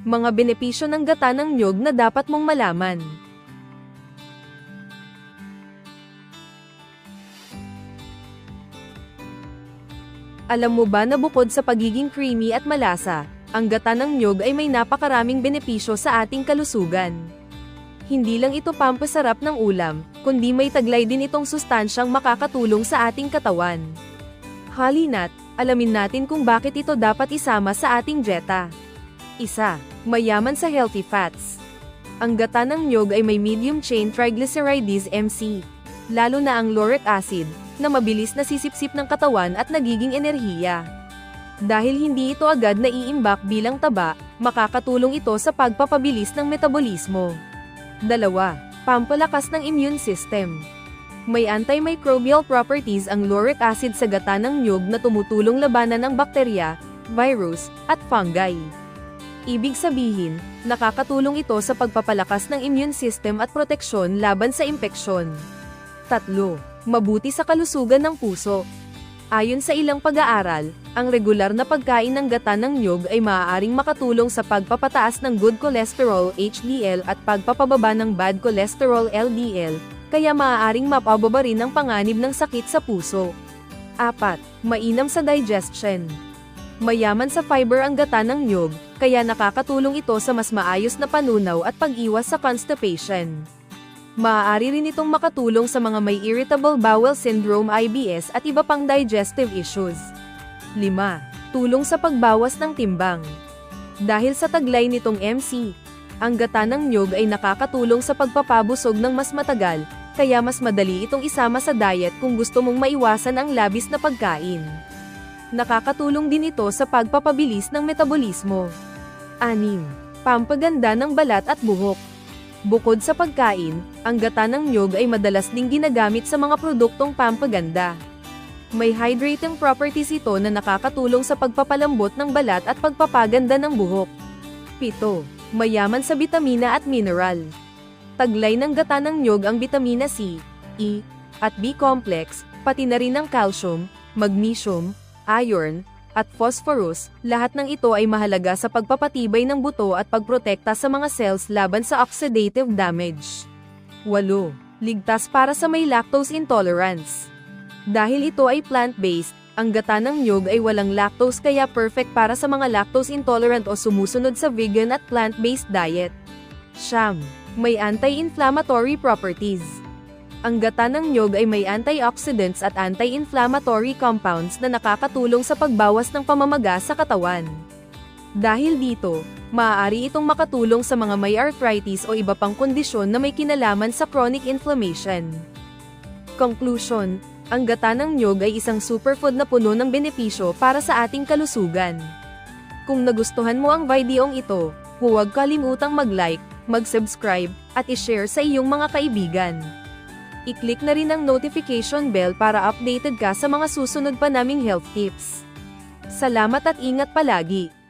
Mga benepisyo ng gata ng nyog na dapat mong malaman. Alam mo ba na bukod sa pagiging creamy at malasa, ang gata ng nyog ay may napakaraming benepisyo sa ating kalusugan. Hindi lang ito pampasarap ng ulam, kundi may taglay din itong sustansyang makakatulong sa ating katawan. Halina't, alamin natin kung bakit ito dapat isama sa ating dieta. Isa, mayaman sa healthy fats. Ang gata ng nyog ay may medium chain triglycerides MC, lalo na ang lauric acid, na mabilis na sisipsip ng katawan at nagiging enerhiya. Dahil hindi ito agad naiimbak bilang taba, makakatulong ito sa pagpapabilis ng metabolismo. Dalawa, pampalakas ng immune system. May antimicrobial properties ang lauric acid sa gata ng nyog na tumutulong labanan ng bakterya, virus, at fungi. Ibig sabihin, nakakatulong ito sa pagpapalakas ng immune system at proteksyon laban sa impeksyon. Tatlo, mabuti sa kalusugan ng puso. Ayon sa ilang pag-aaral, ang regular na pagkain ng gata ng nyog ay maaaring makatulong sa pagpapataas ng good cholesterol HDL at pagpapababa ng bad cholesterol LDL, kaya maaaring mapababa rin ang panganib ng sakit sa puso. 4. Mainam sa digestion. Mayaman sa fiber ang gata ng nyog, kaya nakakatulong ito sa mas maayos na panunaw at pag-iwas sa constipation. Maaari rin itong makatulong sa mga may irritable bowel syndrome IBS at iba pang digestive issues. 5. Tulong sa pagbawas ng timbang. Dahil sa taglay nitong MC, ang gata ng nyog ay nakakatulong sa pagpapabusog ng mas matagal, kaya mas madali itong isama sa diet kung gusto mong maiwasan ang labis na pagkain. Nakakatulong din ito sa pagpapabilis ng metabolismo. 6. Pampaganda ng balat at buhok. Bukod sa pagkain, ang gata ng nyog ay madalas ding ginagamit sa mga produktong pampaganda. May hydrating properties ito na nakakatulong sa pagpapalambot ng balat at pagpapaganda ng buhok. 7. Mayaman sa bitamina at mineral. Taglay ng gata ng nyog ang bitamina C, E, at B complex, pati na rin ang calcium, magnesium, iron, at phosphorus, lahat ng ito ay mahalaga sa pagpapatibay ng buto at pagprotekta sa mga cells laban sa oxidative damage. 8. Ligtas para sa may lactose intolerance. Dahil ito ay plant-based, ang gata ng nyog ay walang lactose kaya perfect para sa mga lactose intolerant o sumusunod sa vegan at plant-based diet. Siyam. May anti-inflammatory properties. Ang gata ng nyog ay may antioxidants at anti-inflammatory compounds na nakakatulong sa pagbawas ng pamamaga sa katawan. Dahil dito, maaari itong makatulong sa mga may arthritis o iba pang kondisyon na may kinalaman sa chronic inflammation. Conclusion, ang gata ng nyog ay isang superfood na puno ng benepisyo para sa ating kalusugan. Kung nagustuhan mo ang videong ito, huwag kalimutang mag-like, mag-subscribe, at i-share sa iyong mga kaibigan. I-click na rin ang notification bell para updated ka sa mga susunod pa naming health tips. Salamat at ingat palagi!